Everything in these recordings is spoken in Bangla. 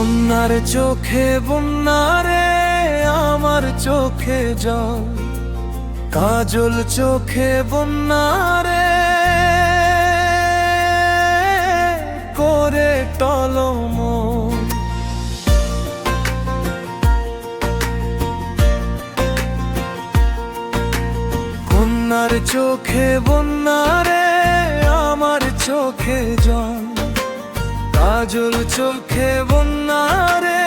কন্যার চোখে বন্যারে আমার চোখে জল। কাজল চোখে বন্যারে করে টলম। কন্যার চোখে বন্যারে আমার চোখে জল। কাজল চোখে বন্যারে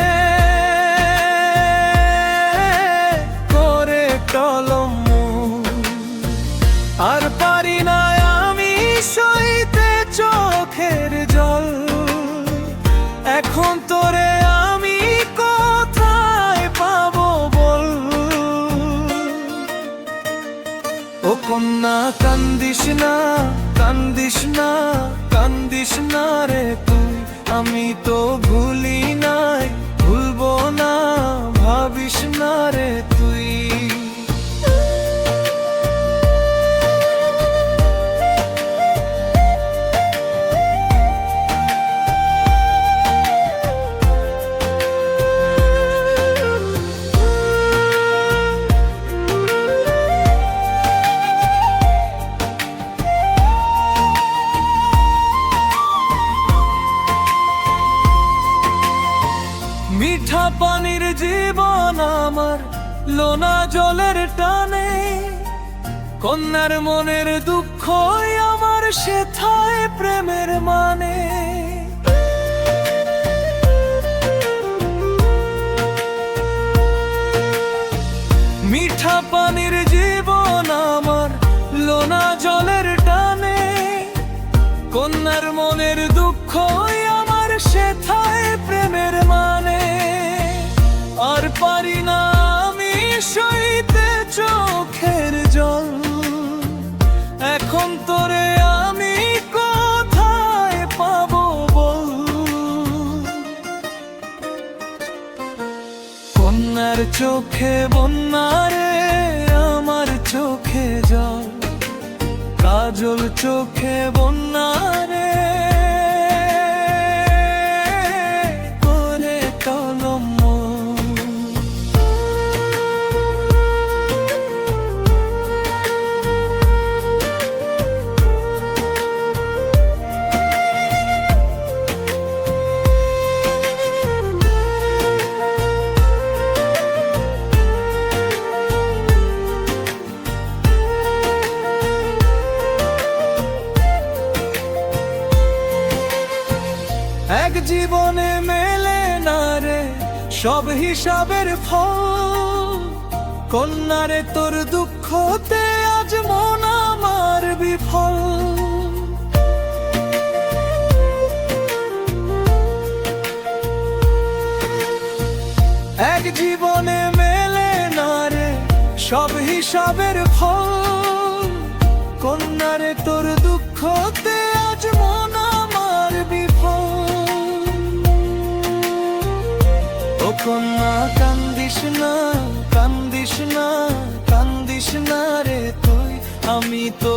করে টলম। আর পারি না আমি সইতে চোখের জল। এখন তোরে আমি কোথায় পাব বল? ও কন্যা, কান্দিস না কান্দিস না কান্দিস না রে তুই। আমি তো ভুলি নাই। পানির জীবন আমার, লোনা জলের টানে। কন্যার মনের দুঃখ আমার, সেথায় প্রেমের মানে। মিঠা পানির জীবন আমার, লোনা জলের টানে। কন্যার মনের দুঃখ আমার, সেথায় পারি না আমি সইতে চোখের জল। এখন তোরে আমি কোথায় পাবো বল? কন্যার চোখে বন্যারে আমার চোখে জল। কাজল চোখে বন্যারে এক জীবনে মেলে না রে, সব হিসাবের ফল। কন্যারে, তোর দুঃখতে আজ মন আমার বিফল। এক জীবনে মেলে না রে, সব হিসাবের ফল। কন্যারে, তোর দুঃখতে আজ মন ও না কান্দিস না কান্দিস না কান্দিস না রে তুই? আমি তো